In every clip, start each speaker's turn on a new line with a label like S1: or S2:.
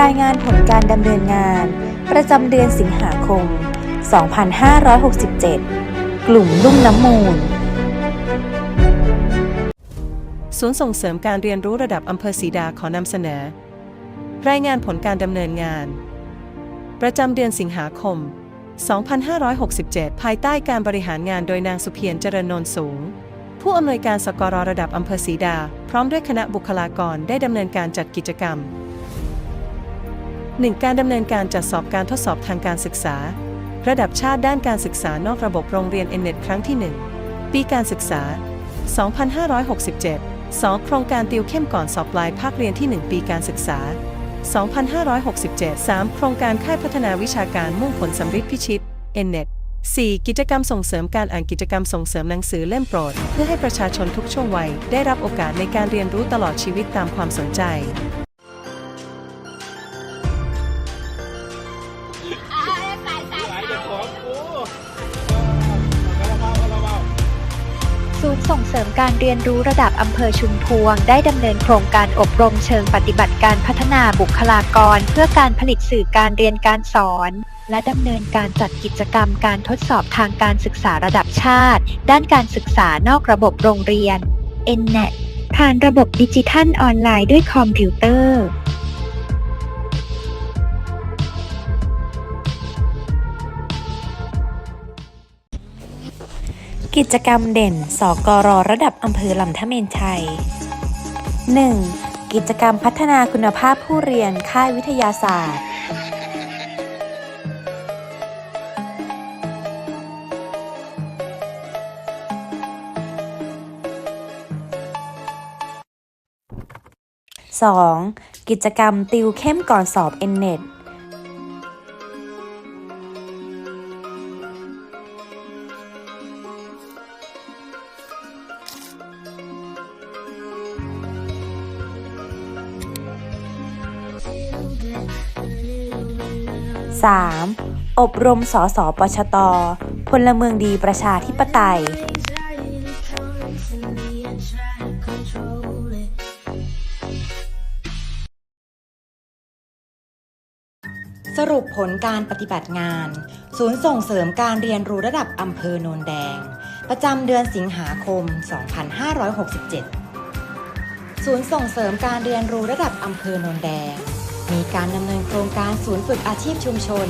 S1: รายงานผลการดำเนินงาน ประจำเดือนสิงหาคม 2567 กลุ่มลุ่มน้ำมูล
S2: ศูนย์ส่งเสริมการเรียนรู้ระดับอำเภอศรีดาขอนำเสนอ รายงานผลการดำเนินงาน ประจำเดือนสิงหาคม 2567 ภายใต้การบริหารงานโดยนางสุเพียรเจริญนนท์สูงผู้อำนวยการสกรระดับอำเภอศรีดา พร้อมด้วยคณะบุคลากรได้ดำเนินการจัดกิจกรรม 1. การดำเนินการจัดสอบการทดสอบทางการศึกษา ระดับชาติด้านการศึกษานอกระบบโรงเรียนเอเน็ตครั้งที่ 1 ปีการศึกษา 2567 2. โครงการติวเข้มก่อนสอบปลายภาคเรียนที่ 1 ปีการศึกษา 2567 3. โครงการค่ายพัฒนาวิชาการมุ่งผลสำฤทธิพิชิต NNET 4. กิจกรรมส่งเสริมการอ่านกิจกรรมส่งเสริมหนังสือเล่มโปรด เพื่อให้ประชาชนทุกช่วงวัย ได้รับโอกาสในการเรียนรู้ตลอดชีวิตตามความสนใจ
S3: ศูนย์ส่งเสริมการเรียนรู้ระดับอำเภอชุมพวง ได้ดำเนินโครงการอบรมเชิงปฏิบัติการพัฒนาบุคลากร เพื่อการผลิตสื่อการเรียนการสอน และดำเนินการจัดกิจกรรมการทดสอบทางการศึกษาระดับชาติ ด้านการศึกษานอกระบบโรงเรียน NNET ผ่านระบบดิจิทัลออนไลน์ด้วยคอมพิวเตอร์
S1: กิจกรรมเด่น สกรระดับอำเภอลำทะเมนชัย 1. กิจกรรมพัฒนาคุณภาพผู้เรียนค่ายวิทยาศาสตร์ 2. กิจกรรมติวเข้มก่อนสอบ NNET 3. อบรมสสปชต พลเมืองดีประชาธิปไตย สรุปผลการปฏิบัติงาน ศูนย์ส่งเสริมการเรียนรู้ระดับอำเภอโนนแดง ประจำเดือนสิงหาคม 2567 ศูนย์ส่งเสริมการเรียนรู้ระดับอำเภอโนนแดง มีการดำเนินโครงการศูนย์ฝึกอาชีพชุมชน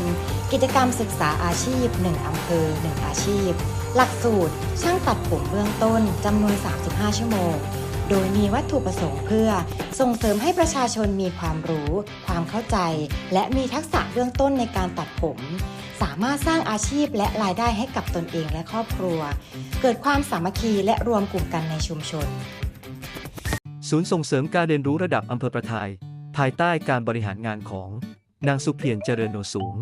S1: กิจกรรมศึกษาอาชีพ 1 อำเภอ 1 อาชีพ หลักสูตร ช่างตัดผมเบื้องต้นจำนวน 35 ชั่วโมง โดยมีวัตถุประสงค์เพื่อ ส่งเสริมให้ประชาชนมีความรู้ ความเข้าใจ และมีทักษะเบื้องต้นในการตัดผม สามารถสร้างอาชีพและรายได้ให้กับตนเองและครอบครัว เกิดความสามัคคีและรวมกลุ่มกันในชุมชน
S4: ศูนย์ส่งเสริมการเรียนรู้ระดับอำเภอประทาย ภายใต้การบริหารงานของ นางสุเพียรเจริญโนสูง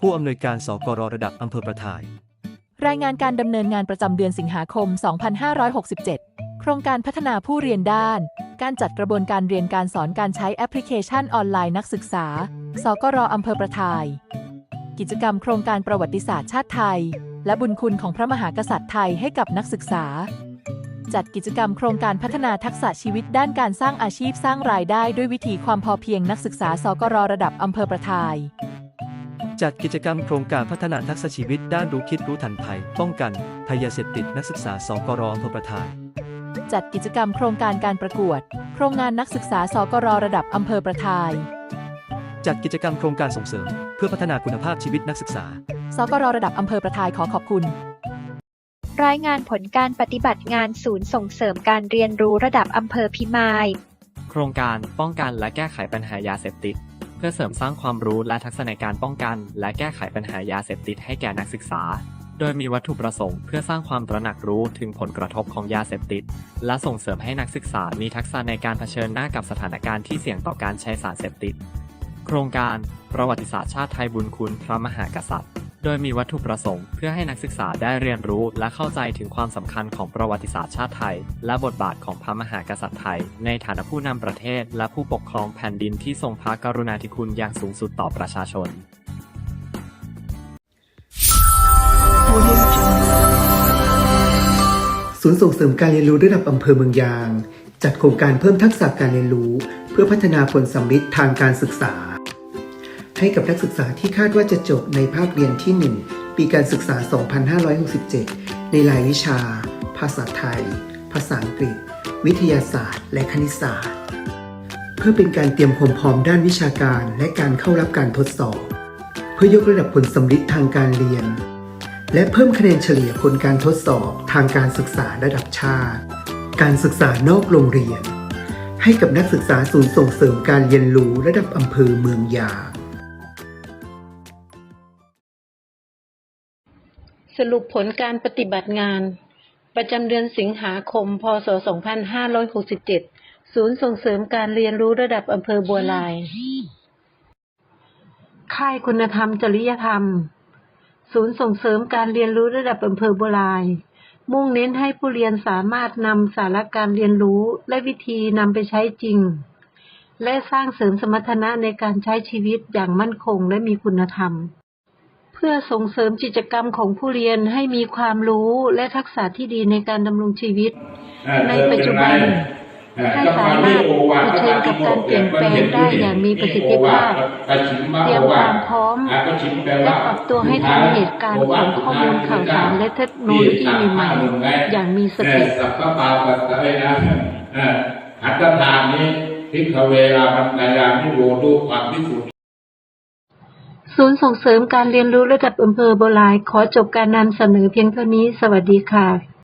S4: ผู้อำนวยการสกรระดับอำเภอประทาย
S5: รายงานการดำเนินงานประจำเดือนสิงหาคม 2567 โครงการพัฒนาผู้เรียนด้าน การจัดกระบวนการเรียนการสอนการใช้แอปพลิเคชันออนไลน์นักศึกษา สกรอำเภอประทาย กิจกรรมโครงการประวัติศาสตร์ชาติไทย และบุญคุณของพระมหากษัตริย์ไทยให้กับนักศึกษา จัดกิจกรรมโครงการพัฒนาทักษะชีวิตด้านการสร้างอาชีพสร้างรายได้ด้วยวิถีความพอเพียงนักศึกษาสกรระดับอำเภอประทาย
S4: จัดกิจกรรมโครงการพัฒนาทักษะชีวิตด้านรู้คิดรู้ทันภัย ป้องกันภัยยาเสพติดนักศึกษาสกรอำเภอประทาย
S5: จัดกิจกรรมโครงการการประกวด โครงงานนักศึกษาสกรระดับอำเภอประทาย
S4: จัดกิจกรรมโครงการส่งเสริม เพื่อพัฒนาคุณภาพชีวิตนักศึกษา
S5: สกรระดับอำเภอประทายขอขอบคุณ
S3: รายงานผลการปฏิบัติงานศูนย์ส่งเสริมการเรียนรู้ระดับอำเภอพิมาย
S6: โครงการป้องกันและแก้ไขปัญหายาเสพติด เพื่อเสริมสร้างความรู้และทักษะในการป้องกัน และแก้ไขปัญหายาเสพติดให้แก่นักศึกษา โดยมีวัตถุประสงค์เพื่อสร้างความตระหนักรู้ถึงผลกระทบของยาเสพติด และส่งเสริมให้นักศึกษามีทักษะในการเผชิญหน้ากับสถานการณ์ที่เสี่ยงต่อการใช้สารเสพติด โครงการประวัติศาสตร์ชาติไทยบุญคุณพระมหากษัตริย์ โดยมีวัตถุประสงค์เพื่อให้นักศึกษาได้เรียนรู้และเข้าใจถึงความสำคัญของประวัติศาสตร์ชาติไทย และบทบาทของพระมหากษัตริย์ไทย ในฐานะผู้นำประเทศ และผู้ปกครองแผ่นดินที่ทรงพระกรุณาธิคุณอย่างสูงสุดต่อประชาชน
S7: ศูนย์ส่งเสริมการเรียนรู้ระดับอำเภอเมืองยาง จัดโครงการเพิ่มทักษะการเรียนรู้ เพื่อพัฒนาผลสัมฤทธิ์ทางการศึกษา ให้กับนักศึกษาที่คาดว่าจะจบในภาคเรียนที่ 1 ปีการศึกษา 2567 ในรายวิชา ภาษาไทย ภาษาอังกฤษ วิทยาศาสตร์ และคณิตศาสตร์ เพื่อเป็นการเตรียมความพร้อมด้านวิชาการและการเข้ารับการทดสอบ เพื่อยกระดับผลสำลิดทางการเรียน และเพิ่มคะแนนเฉลี่ยผลการทดสอบทางการศึกษาระดับชาติ การศึกษานอกโรงเรียนให้กับนักศึกษาศูนย์ส่งเสริมการเรียนรู้ระดับอำเภอเมืองยาง
S8: สรุปผลการปฏิบัติงาน ประจำเดือนสิงหาคม พศ 2567 ศูนย์ส่งเสริมการเรียนรู้ระดับอำเภอบัวลาย ค่ายคุณธรรมจริยธรรม ศูนย์ส่งเสริมการเรียนรู้ระดับอำเภอบัวลาย มุ่งเน้นให้ผู้เรียนสามารถนำสาระการเรียนรู้และวิธีนำไปใช้จริง และสร้างเสริมสมรรถนะในการใช้ชีวิตอย่างมั่นคงและมีคุณธรรม พื่อส่งเสริมกิจกรรมของผู้เรียนให้มีความรู้และทักษะที่ดีในการดำรงชีวิต ในปัจจุบันให้สามารถเผชิญกับการเปลี่ยนแปลงได้อย่างมีประสิทธิภาพเตรียมความพร้อมและปรับตัวให้ทันเหตุการณ์ของข้อมูลข่าวสารและเทคโนโลยีใหม่ๆอย่างมีสติ
S9: สัพพะปาปัสสะเวนะเอออัตตทานนี้พิกเวลาปัญญานิโรธูปัพิสุทธิ
S8: ศูนย์ส่งเสริมการเรียนรู้ระดับอำเภอโบวลาย ขอจบการนำเสนอเพียงเท่านี้ สวัสดีค่ะ